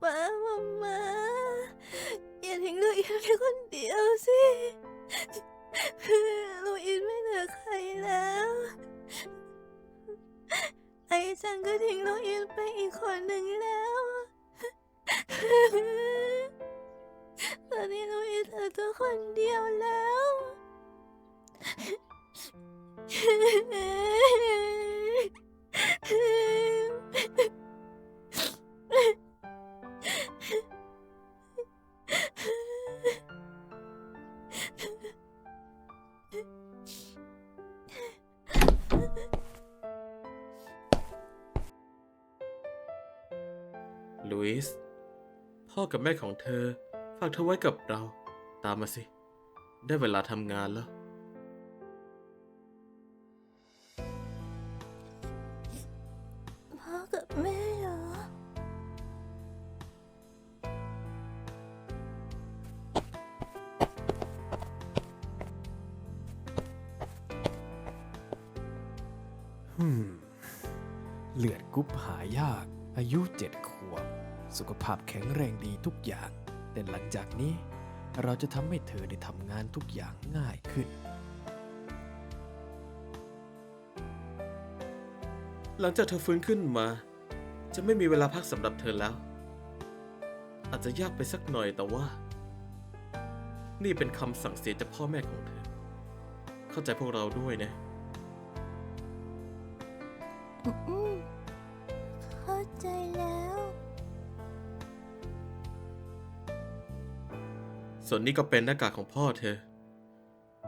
ป้ามามาอย่าทิ้งลูกอินไว้คนเดียวสิลูกอินไม่เหลือใครแล้ว ไอ้จังก็ทิ้งลูกอินไปอีกคนหนึ่งแล้วตอนนี้ลูกอินเหลือตัวคนเดียวแล้ว ลุยส์พ่อกับแม่ของเธอ ฝากเธอไว้กับเรา ตามมาสิ ได้เวลาทำงานแล้ว พ่อกับแม่เหรอฮึมเลือดกรุ๊ปหายาก อายุเจ็ดขวบ สุขภาพแข็งแรงดีทุกอย่าง แต่หลังจากนี้ เราจะทำให้เธอได้ทำงานทุกอย่างง่ายขึ้น หลังจากเธอฟื้นขึ้นมา จะไม่มีเวลาพักสำหรับเธอแล้ว อาจจะยากไปสักหน่อยแต่ว่า นี่เป็นคำสั่งเสียจากพ่อแม่ของเธอ เข้าใจพวกเราด้วยนะ ส่วนนี้ก็เป็นหน้ากากของพ่อเธอ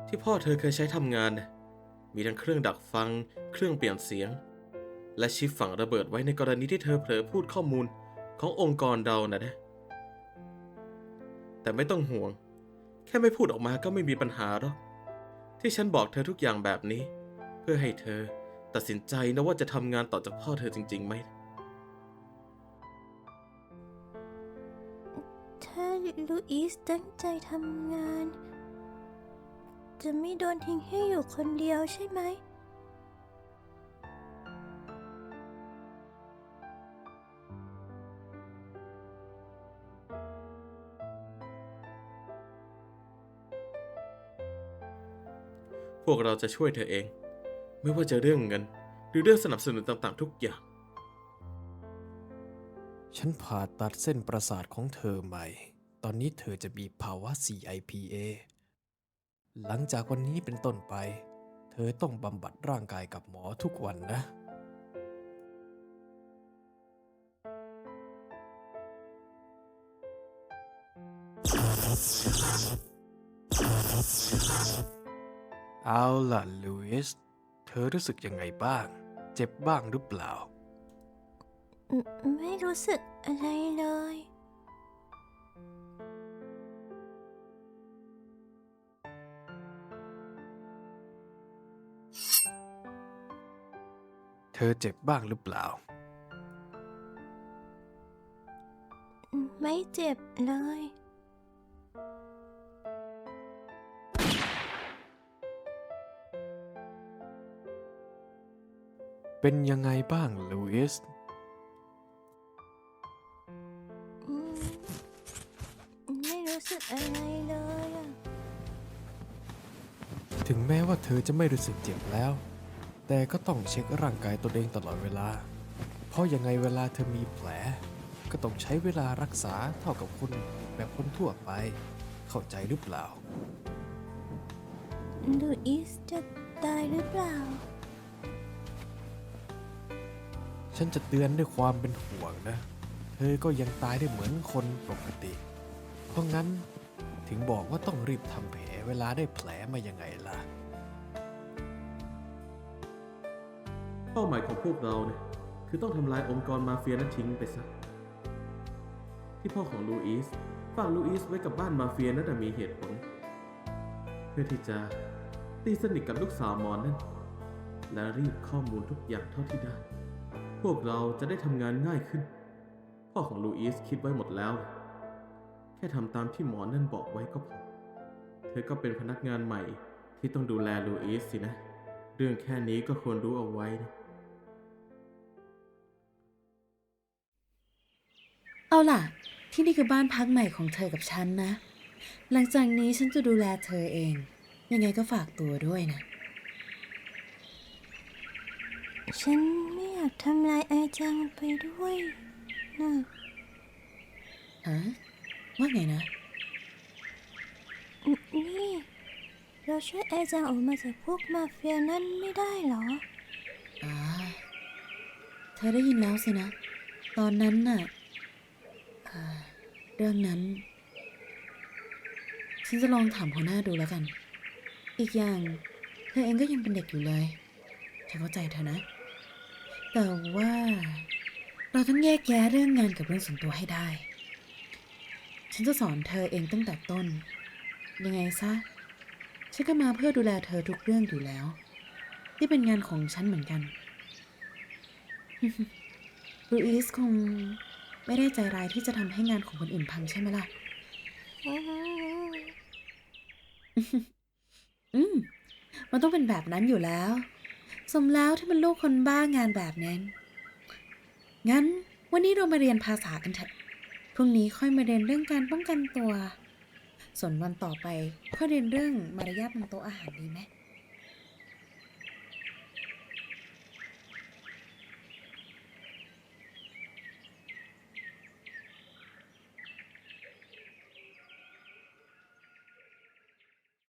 ที่พ่อเธอเคยใช้ทำงาน มีทั้งเครื่องดักฟัง เครื่องเปลี่ยนเสียง และชิปฝังระเบิดไว้ในกรณีที่เธอเผลอพูดข้อมูลขององค์กรเรานะนะแต่ไม่ต้องห่วง แค่ไม่พูดออกมาก็ไม่มีปัญหาหรอกที่ฉันบอกเธอทุกอย่างแบบนี้ เพื่อให้เธอตัดสินใจนะว่าจะทำงานต่อจากพ่อเธอจริงๆไหม ถ้าลูอิสตั้งใจทำงาน จะไม่โดนทิ้งให้อยู่คนเดียวใช่ไหม พวกเราจะช่วยเธอเอง ไม่ว่าจะเรื่องเงิน หรือเรื่องสนับสนุนต่างๆทุกอย่าง ฉันผ่าตัดเส้นประสาทของเธอใหม่ ตอนนี้เธอจะมีภาวะ CIPA หลังจากวันนี้เป็นต้นไป เธอต้องบำบัดร่างกายกับหมอทุกวันนะ เอาล่ะลูอิสเธอรู้สึกยังไงบ้าง เจ็บบ้างหรือเปล่า ไม่ไม่รู้สึกอะไรเลย เธอเจ็บบ้างหรือเปล่า ไม่เจ็บเลย เป็นยังไงบ้างลูอิส อะไรเลยอะถึงแม้ว่าเธอจะไม่รู้สึกเจ็บแล้ว แต่ก็ต้องเช็คร่างกายตัวเองตลอดเวลา เพราะยังไงเวลาเธอมีแผล ก็ต้องใช้เวลารักษาเท่ากับคนแบบคนทั่วไป เข้าใจหรือเปล่า ลูอิสจะตายหรือเปล่า ฉันจะเตือนด้วยความเป็นห่วงนะ เธอก็ยังตายได้เหมือนคนปกติเพ ราะงั้นถึงบอกว่าต้องรีบทำแผลเวลาได้แผลมายังไงล่ะ เป้าหมายของพวกเราเนี่ยคือต้องทำลายองค์กรมาเฟียนั้นทิ้งไปซะ ที่พ่อของลูอิสฝากลูอิสไว้กับบ้านมาเฟียนั้นนะมีเหตุผล เพื่อที่จะตีสนิทกับลูกสาวมอนนั่น และรีบข้อมูลทุกอย่างเท่าที่ได้ พวกเราจะได้ทำงานง่ายขึ้น พ่อของลูอิสคิดไว้หมดแล้ว แค่ทำตามที่หมอนั่นบอกไว้ก็พอ เธอก็เป็นพนักงานใหม่ที่ต้องดูแลลูอิสสินะ เรื่องแค่นี้ก็ควรรู้เอาไว้นะเอาล่ะ ที่นี่คือบ้านพักใหม่ของเธอกับฉันนะ หลังจากนี้ฉันจะดูแลเธอเอง ยังไงก็ฝากตัวด้วยนะ ฉันไม่อยากทำลายไอจังไปด้วยนะฮะ ว่าไงนะ นี่ เราช่วยไอจังออกมาจากพวกมาเฟียนั่นไม่ได้เหรอ อ่า เธอได้ยินแล้วสินะ ตอนนั้นน่ะอ่าเรื่องนั้น ฉันจะลองถามหัวหน้าดูแล้วกัน อีกอย่าง เธอเองก็ยังเป็นเด็กอยู่เลยฉันเข้าใจเธอนะ แต่ว่า เราต้องแยกแยะเรื่องงานกับเรื่องส่วนตัวให้ได้ ฉันจะสอนเธอเองตั้งแต่ต้น ยังไงซะ ฉันก็มาเพื่อดูแลเธอทุกเรื่องอยู่แล้วที่เป็นงานของฉันเหมือนกันลูอิสคงไม่ได้ใจร้ายที่จะทำให้งานของคนอื่นพังใช่ไหมล่ะ อืม มันต้องเป็นแบบนั้นอยู่แล้ว สมแล้วที่เป็นลูกคนบ้างานแบบนั้น งั้นวันนี้เรามาเรียนภาษากันเถอะ พรุ่งนี้ค่อยมาเรียนเรื่องการป้องกันตัว ส่วนวันต่อไปค่อยเรียนเรื่องมารยาทบนโต๊ะอาหารดีไหม